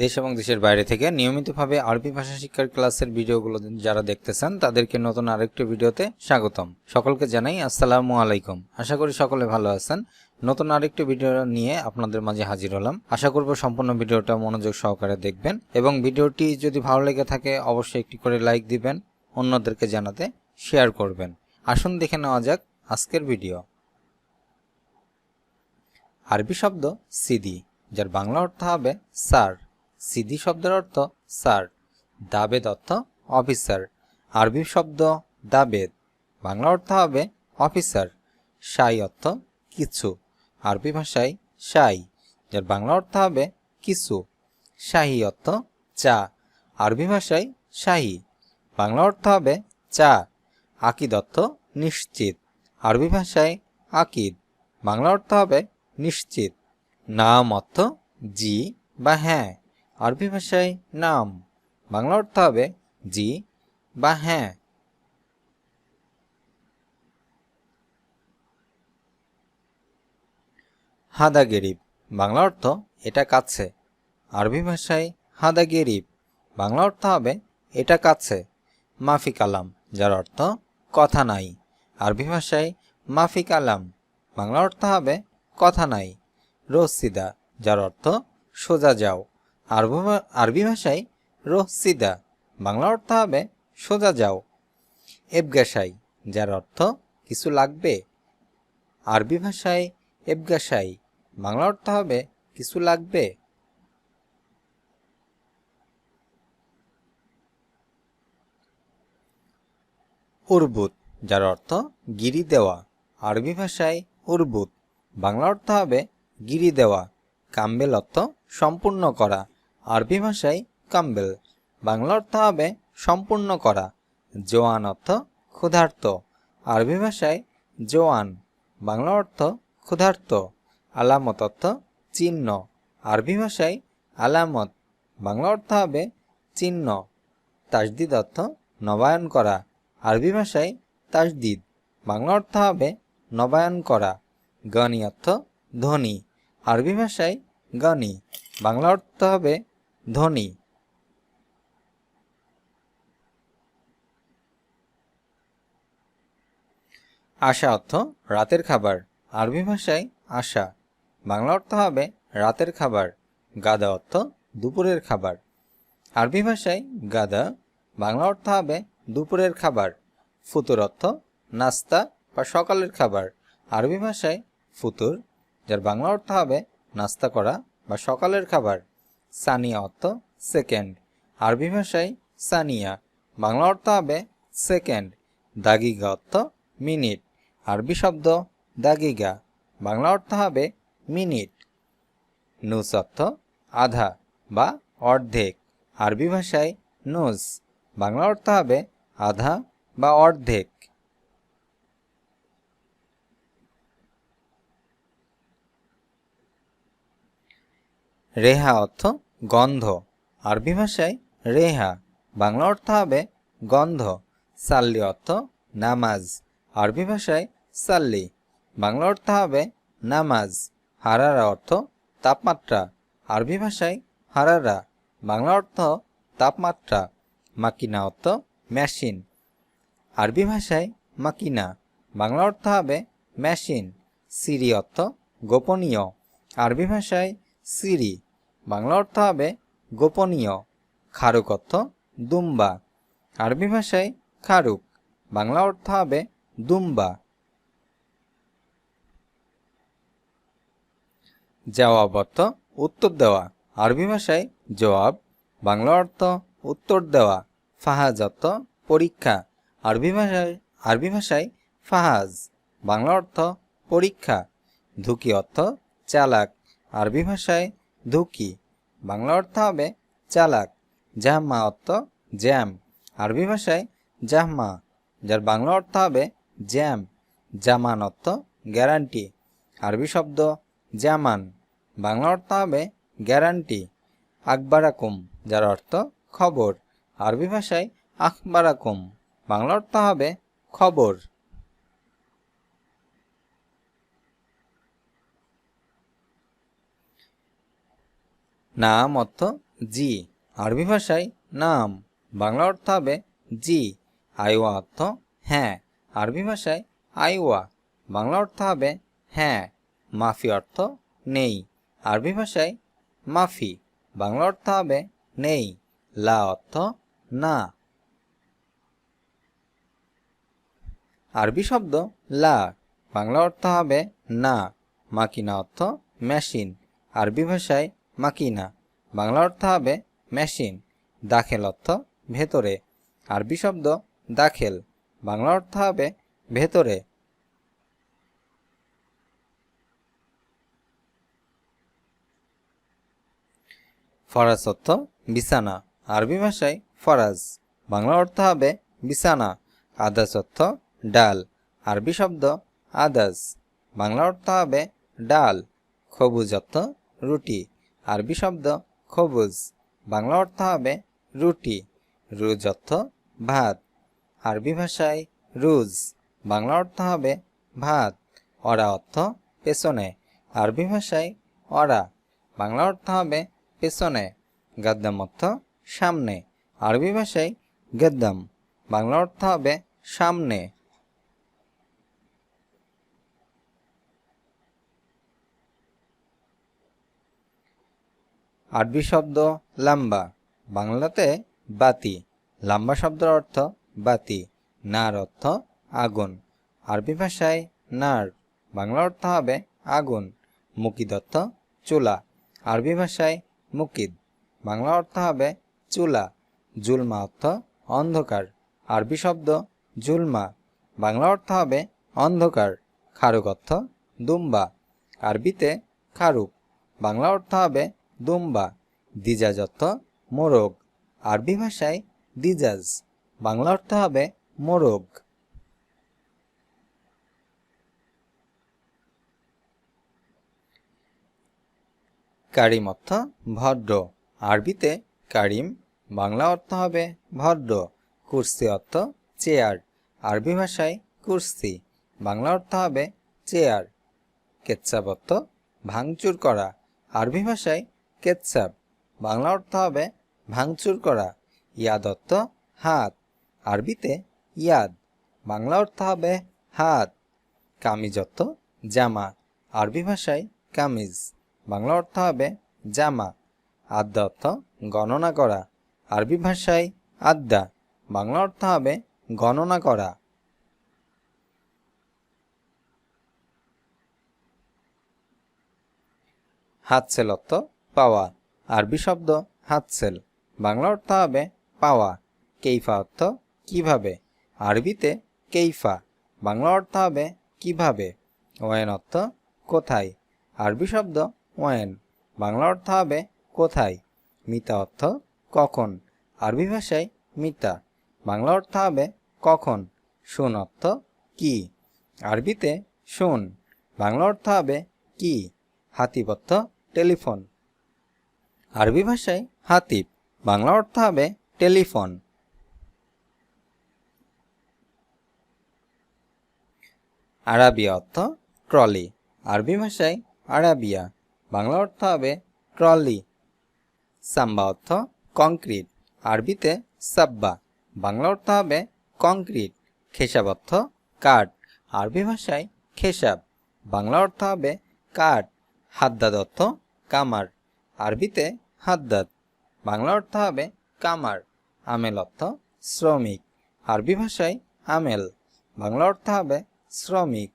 দেশ এবং দেশের বাইরে থেকে নিয়মিতভাবে আরবি ভাষা শিক্ষার ক্লাসের ভিডিওগুলো যারা দেখতেছেন, তাদেরকে নতুন আরেকটি ভিডিওতে স্বাগতম। সকলকে জানাই আসসালামু আলাইকুম। আশা করি সকলে ভালো আছেন। নতুন আরেকটি ভিডিও নিয়ে আপনাদের মাঝে হাজির হলাম। আশা করব সম্পূর্ণ ভিডিওটা মনোযোগ সহকারে দেখবেন এবং ভিডিওটি যদি ভালো লেগে থাকে, অবশ্যই একটি করে লাইক দিবেন, অন্যদেরকে জানাতে শেয়ার করবেন। আসুন দেখে নেওয়া যাক আজকের ভিডিও। আরবি শব্দ সিদি, যার বাংলা অর্থ হবে স্যার। সিদি শব্দের অর্থ স্যার, দাবেদ অর্থ অফিসার। আরবি শব্দ দাবেদ, বাংলা অর্থ হবে অফিসার। সাই অর্থ কিছু, আরবি ভাষায় সাই, যার বাংলা অর্থ হবে কিছু। শাহি অর্থ চা, আরবি ভাষায় শাহি, বাংলা অর্থ হবে চা। আকিদ অর্থ নিশ্চিত, আরবি ভাষায় আকিদ, বাংলা অর্থ হবে নিশ্চিত। নাম অর্থ জি বা হ্যাঁ। আরবি ভাষায় নাম। বাংলা অর্থ হবে জি বা হ্যাঁ। হাদা গেরিব। বাংলা অর্থ এটা কাছে। আরবি ভাষায় হাদা গেরিব। বাংলা অর্থ হবে এটা কাছে। মাফি কালাম, যার অর্থ কথা নাই। আরবি ভাষায় মাফি কালাম, বাংলা অর্থ হবে কথা নাই। রসিদা, যার অর্থ সোজা যাও। আরবি ভাষায় রসিদা বাংলা অর্থ হবে সোজা যাও। এবগাসাই যার অর্থ কিছু লাগবে। আরবি ভাষায় এবগাসাই বাংলা অর্থ হবে কিছু লাগবে। উর্বুত, যার অর্থ গিরি দেওয়া। আরবি ভাষায় উর্বুত, বাংলা অর্থ হবে গিরি দেওয়া। কাম্বেল অর্থ সম্পূর্ণ করা। আরবি ভাষায় কাম্বেল। বাংলা অর্থ হবে সম্পূর্ণ করা, জোয়ান অর্থ ক্ষুধার্ত। আরবি ভাষায় জোয়ান, বাংলা অর্থ ক্ষুধার্ত। আলামত অর্থ চিহ্ন। আরবি ভাষায় আলামত, বাংলা অর্থ হবে চিহ্ন। তাজদিদ অর্থ নবায়ন করা, আরবি ভাষায় তাজদিদ, বাংলা অর্থ হবে নবায়ন করা। গণি অর্থ ধনী, আরবি ভাষায় গণি বাংলা অর্থ হবে ধনী। আশা অর্থ রাতের খাবার। আরবি ভাষায় আশা। বাংলা অর্থ হবে রাতের খাবার। গাদা অর্থ দুপুরের খাবার। আরবি ভাষায় গাদা। বাংলা অর্থ হবে দুপুরের খাবার। ফুতুর অর্থ নাস্তা বা সকালের খাবার। আরবি ভাষায় ফুতুর, যার বাংলা অর্থ হবে নাস্তা করা বা সকালের খাবার। সানিয়া অর্থ সেকেন্ড আরবি ভাষায় সানিয়া, বাংলা অর্থ হবে সেকেন্ড দাগিগা অর্থ মিনিট আরবি শব্দ দাগিগা, বাংলা অর্থ হবে মিনিট নুস অর্থ আধা বা অর্ধেক। আরবি ভাষায় নুস বাংলা অর্থ হবে আধা বা অর্ধেক। রেহা অর্থ গন্ধ। আরবি ভাষায় রেহা। বাংলা অর্থ হবে গন্ধ। সাল্লি অর্থ নামাজ। আরবি ভাষায় সাল্লি। বাংলা অর্থ হবে নামাজ। হারারা অর্থ তাপমাত্রা। আরবি ভাষায় হারারা। বাংলা অর্থ তাপমাত্রা। মাকিনা অর্থ মেশিন। আরবি ভাষায় মাকিনা। বাংলা অর্থ হবে মেশিন। সিরি অর্থ গোপনীয়। আরবি ভাষায় সিরি। বাংলা অর্থ হবে গোপনীয় খারুক অর্থ দুম্বা। আরবি ভাষায় খারুক, বাংলা অর্থ হবে দুম্বা। জবাব অর্থ উত্তর দেওয়া। আরবি ভাষায় জবাব, বাংলা অর্থ উত্তর দেওয়া ফাহাজ অর্থ পরীক্ষা। আরবি ভাষায় আরবি ভাষায় ফাহাজ, বাংলা অর্থ পরীক্ষা। ধুকি অর্থ চালাক। আরবি ভাষায় ধুকি বাংলা অর্থ হবে চালাক, জাহমা অর্থ জ্যাম। আরবি ভাষায় জাহমা, যার বাংলা অর্থ হবে জ্যাম। জামান অর্থ গ্যারান্টি। আরবি শব্দ জামান, বাংলা অর্থ হবে গ্যারান্টি। আকবারাকুম, যার অর্থ খবর। আরবি ভাষায় আখবারাকুম, বাংলা অর্থ হবে খবর। নাম অর্থ জি। আরবি ভাষায় নাম। বাংলা অর্থ হবে জি। আইওয়া অর্থ হ্যাঁ। আরবি ভাষায় আইওয়া। বাংলা অর্থ হবে হ্যাঁ। মাফি অর্থ নেই। আরবি ভাষায় মাফি। বাংলা অর্থ হবে নেই। লা অর্থ না। আরবি শব্দ লা। বাংলা অর্থ হবে না। মাকিনা অর্থ মেশিন। আরবি ভাষায় মাকিনা। বাংলা অর্থ হবে মেশিন দাখেল অর্থ ভেতরে। আরবি শব্দ দাখেল বাংলা অর্থ হবে ভেতরে। ফরাজ অর্থ বিছানা, আরবি ভাষায় ফরাজ। বাংলা অর্থ হবে বিছানা আদাস অর্থ ডাল, আরবি শব্দ আদাস বাংলা অর্থ হবে ডাল, খবুজ অর্থ রুটি। আরবি শব্দ খবুজ। বাংলা অর্থ হবে রুটি, রুজ অর্থ ভাত। আরবি ভাষায় রুজ। বাংলা অর্থ হবে ভাত, অরা অর্থ পেছনে। আরবি ভাষায় অরা। বাংলা অর্থ হবে পেছনে, গদ্দাম অর্থ সামনে। আরবি ভাষায় গদ্দাম। বাংলা অর্থ হবে সামনে। আরবি শব্দ লাম্বা, বাংলাতে বাতি। লাম্বা শব্দের অর্থ বাতি, নার অর্থ আগুন। আরবি ভাষায় নার বাংলা অর্থ হবে আগুন মুকিদ অর্থ চুলা। আরবি ভাষায় মুকিদ বাংলা অর্থ হবে চুলা। জুলমা অর্থ অন্ধকার। আরবি শব্দ জুলমা বাংলা অর্থ হবে অন্ধকার, খারুক অর্থ দুম্বা। আরবিতে খারুক বাংলা অর্থ হবে দুম্বা দিজাজ অর্থ মোরগ। আরবি ভাষায় দিজাজ বাংলা অর্থ হবে মোরগ। কারিম অর্থ ভদ্র, আরবিতে কারিম, বাংলা অর্থ হবে ভদ্র। কুর্সি অর্থ চেয়ার, আরবি ভাষায় কুর্সি, বাংলা অর্থ হবে চেয়ার। অর্থ ভাঙচুর করা, আরবি ভাষায় কেচ্ছাপ। বাংলা অর্থ হবে ভাঙচুর করা ইয়াদ অর্থ হাত। আরবিতে ইয়াদ। বাংলা অর্থ হবে হাত। কামিজ অর্থ জামা। আরবি ভাষায় কামিজ। বাংলা অর্থ হবে জামা। আদ্যা অর্থ গণনা করা। আরবি ভাষায় আদ্যা। বাংলা অর্থ হবে গণনা করা। হাতসেল অর্থ পাওয়া। আরবি শব্দ হাতসেল। বাংলা অর্থ হবে পাওয়া। কেইফা অর্থ কীভাবে? আরবিতে কেইফা। বাংলা অর্থ হবে কীভাবে? ওয়েন অর্থ কোথায়? আরবি শব্দ ওয়েন। বাংলা অর্থ হবে কোথায়? মিতা অর্থ কখন? আরবি ভাষায় মিতা। বাংলা অর্থ হবে কখন? শুন অর্থ কি? আরবিতে শুন। বাংলা অর্থ হবে কি? অর্থ টেলিফোন। আরবি ভাষায় হাতিব, বাংলা অর্থ হবে টেলিফোন। আরাবিয়া অর্থ ট্রলি, আরবি ভাষায় আরাবিয়া, বাংলা অর্থ হবে ট্রলি। সাম্বা অর্থ কংক্রিট, আরবিতে সাব্বা, বাংলা অর্থ হবে কংক্রিট। খেসাব অর্থ কাঠ, আরবি ভাষায় খেসাব, বাংলা অর্থ হবে কাঠ। হাদ্দাদ অর্থ কামার, আরবিতে হাদ্দাদ। বাংলা অর্থ হবে কামার, আমেল অর্থ শ্রমিক, আরবি ভাষায় আমেল। বাংলা অর্থ হবে শ্রমিক,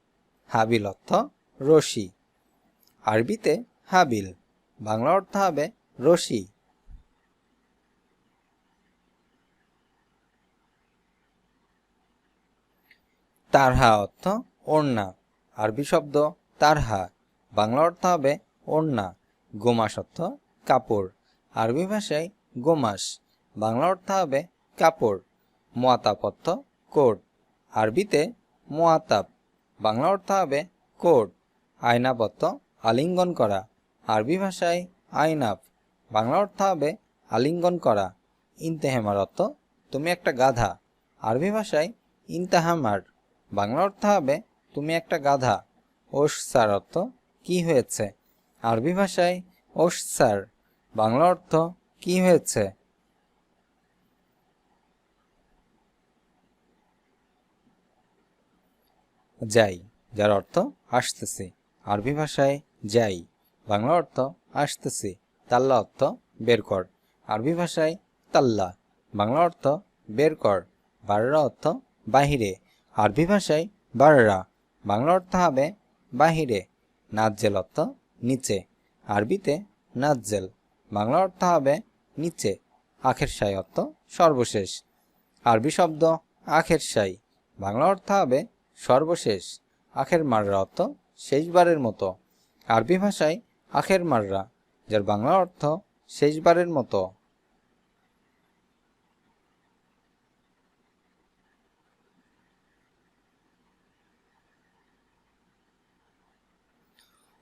হাবিল অর্থ রশি। আরবিতে হাবিল, বাংলা অর্থ হবে রশি। তারহা অর্থ ওড়না, আরবি শব্দ তারহা। বাংলা অর্থ হবে ওড়না, গোমাস অর্থ কাপড়। আরবি ভাষায় গোমাস, বাংলা অর্থ হবে কাপড় মোয়াতাপ অর্থ কোট। আরবিতে মোয়াতাপ বাংলা অর্থ হবে কোট আয়নাপ অর্থ আলিঙ্গন করা। আরবি ভাষায় আইনাপ বাংলা অর্থ হবে আলিঙ্গন করা। ইন্তেহেমার অর্থ, তুমি একটা গাধা। আরবি ভাষায় ইন্তাহামার, বাংলা অর্থ হবে, তুমি একটা গাধা। ওস স্যার অর্থ, কি হয়েছে? আরবি ভাষায় ওস স্যার। বাংলা অর্থ কি হয়েছে? যাই, যার অর্থ আসতেছি। আরবি ভাষায় যাই, বাংলা অর্থ আসতেছি। তাল্লা অর্থ বের কর। আরবি ভাষায় তাল্লা, বাংলা অর্থ বের কর। বাররা অর্থ বাহিরে। আরবি ভাষায় বাররা, বাংলা অর্থ হবে বাহিরে। নাজ্জেল অর্থ নিচে। আরবিতে নাজ্জেল। বাংলা অর্থ হবে নিচে, আখের সাই অর্থ সর্বশেষ। আরবি শব্দ আখের সাই। বাংলা অর্থ হবে সর্বশেষ, আখের মাররা অর্থ শেষবারের মতো। আরবি ভাষায় আখের মাররা, যার বাংলা অর্থ শেষবারের মতো।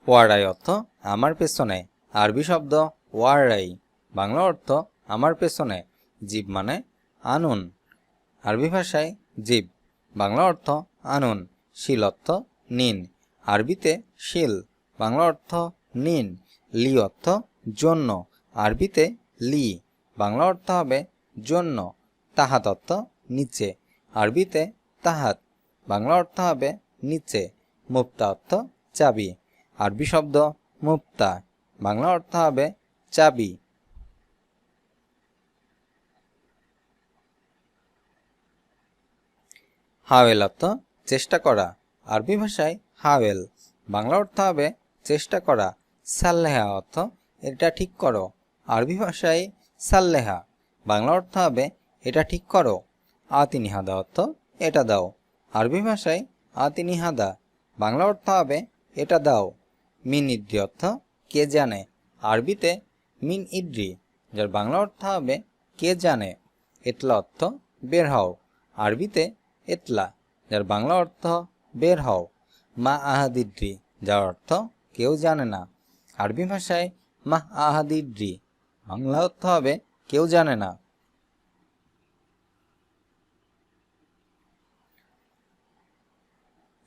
ওয়ারাই অর্থ আমার পেছনে। আরবি শব্দ ওয়ারাই। বাংলা অর্থ, আমার পেছনে। জীব মানে আনুন। আরবি ভাষায়, জীব। বাংলা অর্থ, আনুন। শিল অর্থ, নিন। আরবিতে, শিল। বাংলা অর্থ, নিন। লি অর্থ, জন্য। আরবিতে, লি। বাংলা অর্থ হবে, জন্য। তাহাত অর্থ, নিচে। আরবিতে, তাহাত। বাংলা অর্থ হবে, নিচে। মুক্তা অর্থ, চাবি। আরবি শব্দ, মুক্তা। বাংলা অর্থ হবে চাবি। হাওয়েল অর্থ চেষ্টা করা। আরবি ভাষায় হাওয়েল, বাংলা অর্থ হবে চেষ্টা করা। সাল্লেহা অর্থ এটা ঠিক করো। আরবি ভাষায় সাল্লেহা, বাংলা অর্থ হবে এটা ঠিক করো। আতিনি হাদা অর্থ এটা দাও। আরবি ভাষায় আতিনি হাদা বাংলা অর্থ হবে এটা দাও। মিন ইদ্রি অর্থ কে জানে? আরবিতে মিন ইদ্রি, যার বাংলা অর্থ হবে, কে জানে, এতলা অর্থ বের হও। আরবিতে এতলা, যার বাংলা অর্থ বের হও। মা আহাদিদ্রি, যার অর্থ কেউ জানে না। আরবি ভাষায় মাহ আহাদিদ্রি, বাংলা অর্থ হবে কেউ জানে না।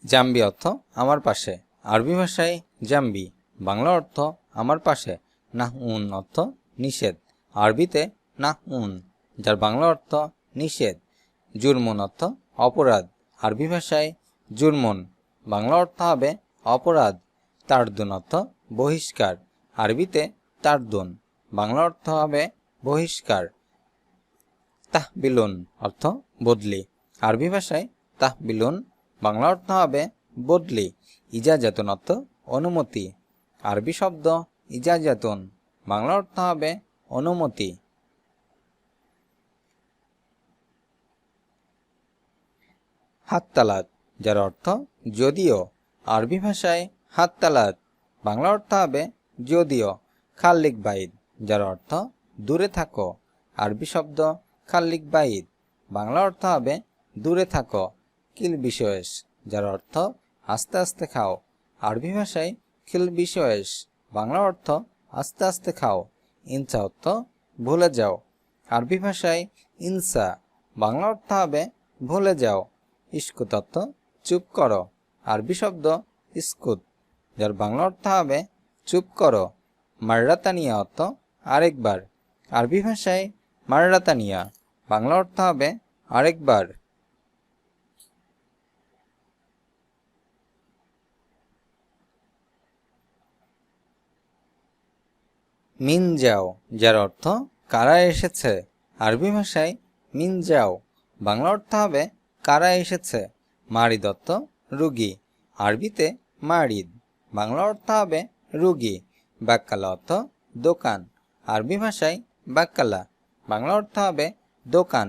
জাম্বি অর্থ আমার পাশে। আরবি ভাষায় জাম্বি, বাংলা অর্থ আমার পাশে। নাহ উন অর্থ নিষেধ। আরবিতে নাহ উন যার বাংলা অর্থ নিষেধ। জুরমুন অর্থ অপরাধ। আরবি ভাষায় জুরমুন, বাংলা অর্থ হবে অপরাধ। তারদুন অর্থ বহিষ্কার। আরবিতে তারদুন, বাংলা অর্থ হবে বহিষ্কার। তাহবিলুন অর্থ বদলি। আরবি ভাষায় তাহবিলুন, বাংলা অর্থ হবে বদলি। ইজাজাতুন অর্থ অনুমতি। আরবি শব্দ ইজাজাতুন। বাংলা অর্থ হবে অনুমতি। হাততালাত যার অর্থ যদিও। আরবি ভাষায় হাততালাত বাংলা অর্থ হবে যদিও। খাল্লিক বাইদ যার অর্থ দূরে থাকো। আরবি শব্দ খাল্লিক বাইদ বাংলা অর্থ হবে দূরে থাকো। কিল বিশেষ যার অর্থ আস্তে আস্তে খাও। আরবি ভাষায় খিল বিশেষ বাংলা অর্থ আস্তে আস্তে খাও, ইনসা অর্থ ভুলে যাও। আরবি ভাষায় ইনসা, বাংলা অর্থ হবে ভুলে যাও। ইস্কুত অর্থ চুপ করো, আরবি শব্দ ইস্কুত, যার বাংলা অর্থ হবে চুপ করো। মার্রাতানিয়া অর্থ আরেকবার, আরবি ভাষায় মার্রাতানিয়া, বাংলা অর্থ হবে আরেকবার। মিন যাও, যার অর্থ কারা এসেছে? আরবি ভাষায় মিন যাও, বাংলা অর্থ হবে কারা এসেছে? মারিদ অর্থ রুগী। আরবিতে মারিদ, বাংলা অর্থ হবে রুগী। বাক্কালা অর্থ দোকান। আরবি ভাষায় বাক্কালা, বাংলা অর্থ হবে দোকান।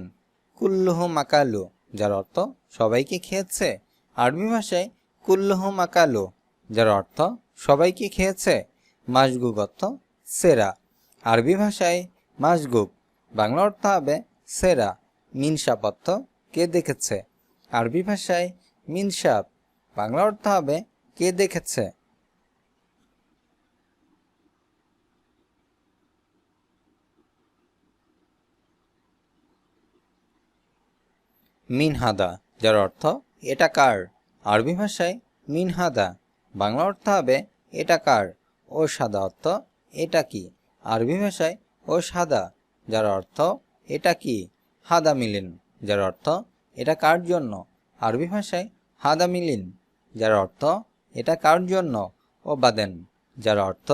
কুল্লুহু মাকালু, যার অর্থ সবাইকে খেয়েছে। আরবি ভাষায় কুল্লুহু মাকালু, যার অর্থ সবাইকে খেয়েছে। মাসগুগ অর্থ সেরা। আরবি ভাষায় মাসগুব বাংলা অর্থ হবে সেরা মিনসাপ অর্থ কে দেখেছে? আরবি ভাষায় মিনসাপ, বাংলা অর্থ হবে কে দেখেছে? মিনহাদা, যার অর্থ এটা কার? আরবি ভাষায় মিনহাদা, বাংলা অর্থ হবে এটা কার? ও সাদা অর্থ এটা কি? আরবি ভাষায়, ও সাদা, যার অর্থ এটা কি? হাদা মিলিন, যার অর্থ এটা কার জন্য? আরবি ভাষায়, হাদা মিলিন, যার অর্থ এটা কার জন্য? ও বাদেন, যার অর্থ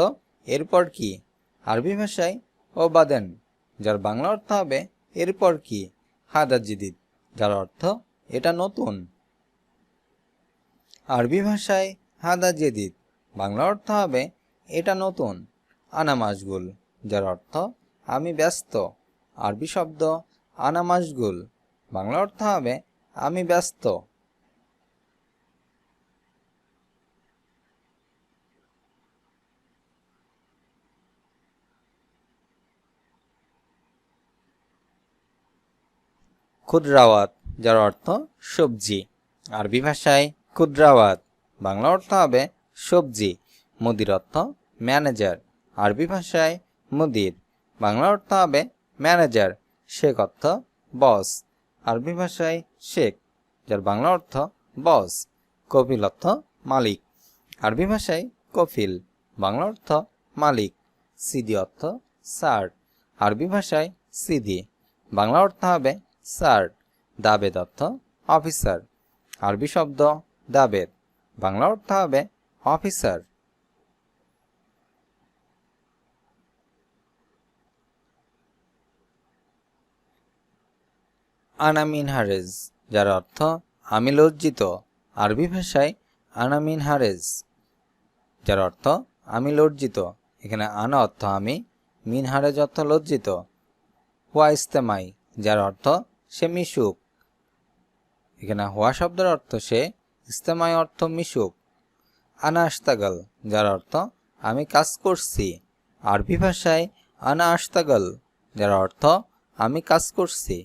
এরপর কি? আরবি ভাষায়, ও বাদেন, যার বাংলা অর্থ হবে এরপর কি? হাদা জিদিদ, যার অর্থ এটা নতুন। আরবি ভাষায়, হাদা জেদিদ, বাংলা অর্থ হবে এটা নতুন। আনা মাসগুল যার অর্থ, আমি ব্যস্ত। আরবি শব্দ আনা মাসগুল বাংলা অর্থ হবে, আমি ব্যস্ত। ক্ষুদ্রাওয়াত যার অর্থ, সবজি। আরবি ভাষায় ক্ষুদ্রাওয়াত বাংলা অর্থ হবে, সবজি। মুদির অর্থ, ম্যানেজার। আরবি ভাষায় মুদির, বাংলা অর্থ হবে ম্যানেজার শেখ অর্থ বস আরবি ভাষায় শেখ, যার বাংলা অর্থ বস কপিল অর্থ মালিক, আরবি ভাষায় কফিল, বাংলা অর্থ মালিক, সিদি অর্থ স্যার, আরবি ভাষায় সিদি, বাংলা অর্থ হবে স্যার, দাবেদ অর্থ অফিসার আরবি শব্দ দাবেদ, বাংলা অর্থ হবে অফিসার আনামিন হারেজ, যার অর্থ আমি লজ্জিত। আরবি ভাষায় আনামিন হারেজ, যার অর্থ আমি লজ্জিত। এখানে আনা অর্থ আমি, মিন হারেজ অর্থ লজ্জিত। হুয়া ইস্তেমাই, যার অর্থ সে মিশুক। এখানে হুয়া শব্দের অর্থ সে, ইস্তেমাই অর্থ মিশুক। আনা আস্তাগল যার অর্থ আমি কাজ করছি। আরবি ভাষায় আনা আস্তাগল যার অর্থ আমি কাজ করছি।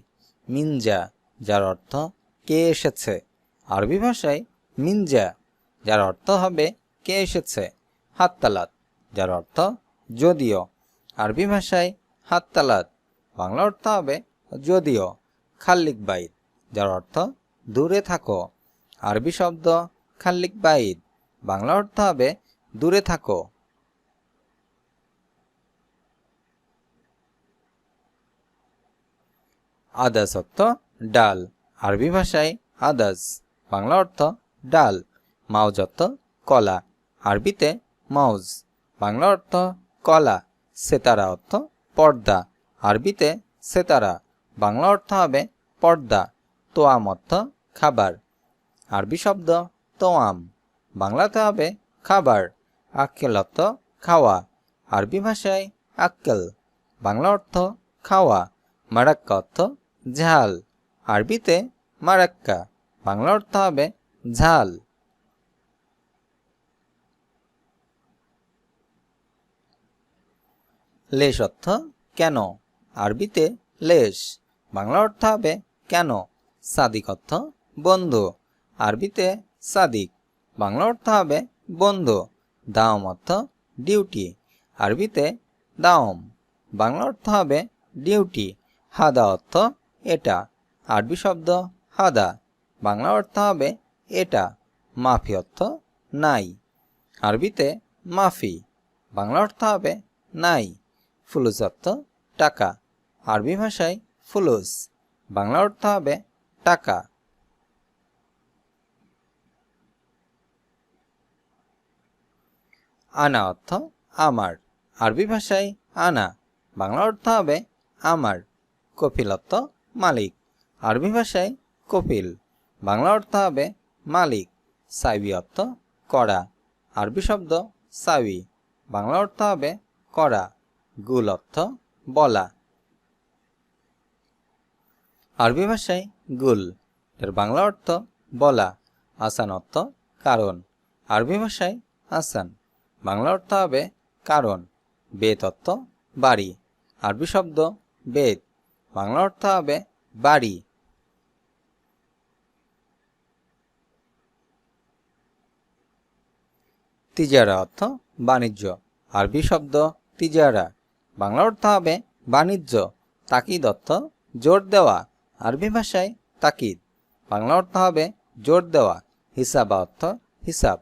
মিনজা, যার অর্থ কে এসেছে? আরবি ভাষায় মিনজা, যার অর্থ হবে কে এসেছে? হাততালাত, যার অর্থ যদিও। আরবি ভাষায় হাততালাত, বাংলা অর্থ হবে যদিও। খাল্লিক বাইদ যার অর্থ দূরে থাকো। আরবি শব্দ খাল্লিক বাইদ বাংলা অর্থ হবে দূরে থাকো। আদাস অর্থ ডাল। আরবি ভাষায় আদাস। বাংলা অর্থ ডাল। মাউজ অর্থ কলা। আরবিতে মাউজ। বাংলা অর্থ কলা। সেতারা অর্থ পর্দা। আরবিতে সেতারা। বাংলা অর্থ হবে পর্দা, তোয়াম অর্থ খাবার। আরবি শব্দ তোয়াম। বাংলাতে হবে খাবার, আক্কেল অর্থ খাওয়া। আরবি ভাষায় আক্কেল। বাংলা অর্থ খাওয়া। মারাক্কা অর্থ ঝাল। আরবিতে মারাক্কা। বাংলা অর্থ হবে ঝাল। লেশ অর্থ কেন? আরবিতে লেশ। বাংলা অর্থ হবে কেন? সাদিক অর্থ বন্ধু। আরবিতে সাদিক। বাংলা অর্থ হবে বন্ধু। দাওম অর্থ ডিউটি। আরবিতে দাওম। বাংলা অর্থ হবে ডিউটি। হাদা অর্থ এটা। আরবি শব্দ হাদা। বাংলা অর্থ হবে এটা। মাফি অর্থ নাই। আরবিতে মাফি। বাংলা অর্থ হবে নাই। ফুলুস অর্থ টাকা। আরবি ভাষায় ফুলুস। বাংলা অর্থ হবে টাকা। আনা অর্থ আমার। আরবি ভাষায় আনা। বাংলা অর্থ হবে আমার। কপিল অর্থ মালিক। আরবি ভাষায় কপিল। বাংলা অর্থ হবে মালিক। সাইবি অর্থ করা আরবি শব্দ সাবি বাংলা অর্থ হবে করা গুল অর্থ বলা। আরবি ভাষায় গুল। এর বাংলা অর্থ বলা। আসান অর্থ কারণ। আরবি ভাষায় আসান। বাংলা অর্থ হবে কারণ। বেত অর্থ বাড়ি। আরবি শব্দ বেদ বাংলা অর্থ হবে বাড়ি। তিজারা অর্থ বাণিজ্য। আরবি শব্দ তিজারা। বাংলা অর্থ হবে বাণিজ্য, তাকিদ অর্থ জোর দেওয়া। আরবি ভাষায় তাকিদ। বাংলা অর্থ হবে জোর দেওয়া, হিসাবা অর্থ হিসাব।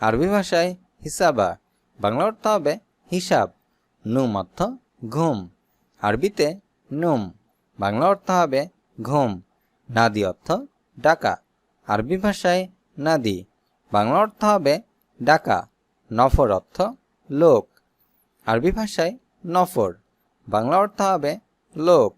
আরবি ভাষায় হিসাবা। বাংলা অর্থ হবে হিসাব, নুম অর্থ ঘুম। আরবিতে নুম। বাংলা অর্থ হবে ঘুম, নাদি অর্থ ডাকা। আরবি ভাষায় নাদি, বাংলা অর্থ হবে ডাকা, নফর অর্থ লোক। আরবি ভাষায় নফর, বাংলা অর্থ হবে লোক।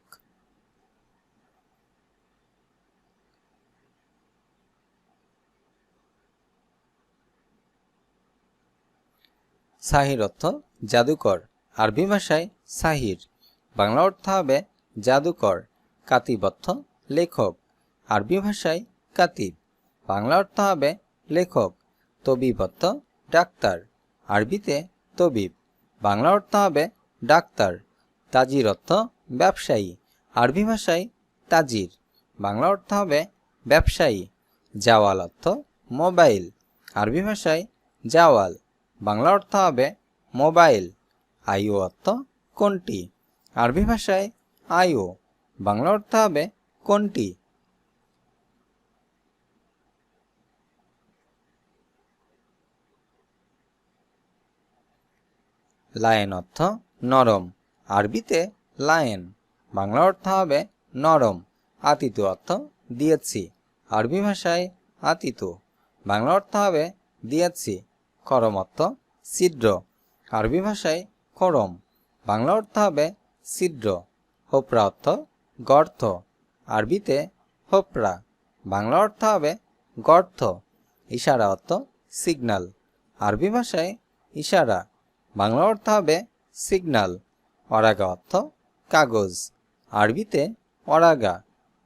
সাহির অর্থ জাদুকর, আরবি ভাষায় সাহির, বাংলা অর্থ হবে জাদুকর কাতিব লেখক। আরবি ভাষায় কাতিব। বাংলা অর্থ হবে লেখক তবিব অর্থ ডাক্তার। আরবিতে তবিব। বাংলা অর্থ হবে ডাক্তার, তাজির অর্থ ব্যবসায়ী। আরবি ভাষায় তাজির। বাংলা অর্থ হবে ব্যবসায়ী, জাওয়াল অর্থ মোবাইল। আরবি ভাষায় জাওয়াল। বাংলা অর্থ হবে মোবাইল। আয়ু অর্থ কোনটি? আরবি ভাষায় আয়ু। বাংলা অর্থ হবে কোনটি? লায়ন অর্থ নরম। আরবিতে লায়ন বাংলা অর্থ হবে নরম। আতিতু অর্থ দিয়েছি। আরবি ভাষায় আতিতু বাংলা অর্থ হবে দিয়েছি। করম অর্থ ছিদ্র। আরবি ভাষায় করম। বাংলা অর্থ হবে ছিদ্র। হোপরা অর্থ গর্ত। আরবিতে হোপরা। বাংলা অর্থ হবে গর্ত, ইশারা অর্থ সিগনাল আরবি ভাষায় ইশারা। বাংলা অর্থ হবে সিগনাল অরাগা অর্থ কাগজ। আরবিতে অরাগা।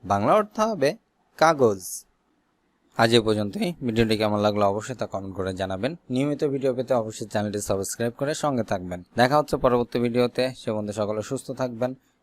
বাংলা অর্থ হবে কাগজ। আজ এ পর্যন্তই। ভিডিওটি কেমন লাগল অবশ্যই তা কমেন্ট করে জানাবেন। নিয়মিত ভিডিও পেতে অবশ্যই চ্যানেলটি সাবস্ক্রাইব করে সঙ্গে থাকবেন। দেখা হচ্ছে পরবর্তী ভিডিওতে। সে বন্ধু সকলে সুস্থ থাকবেন।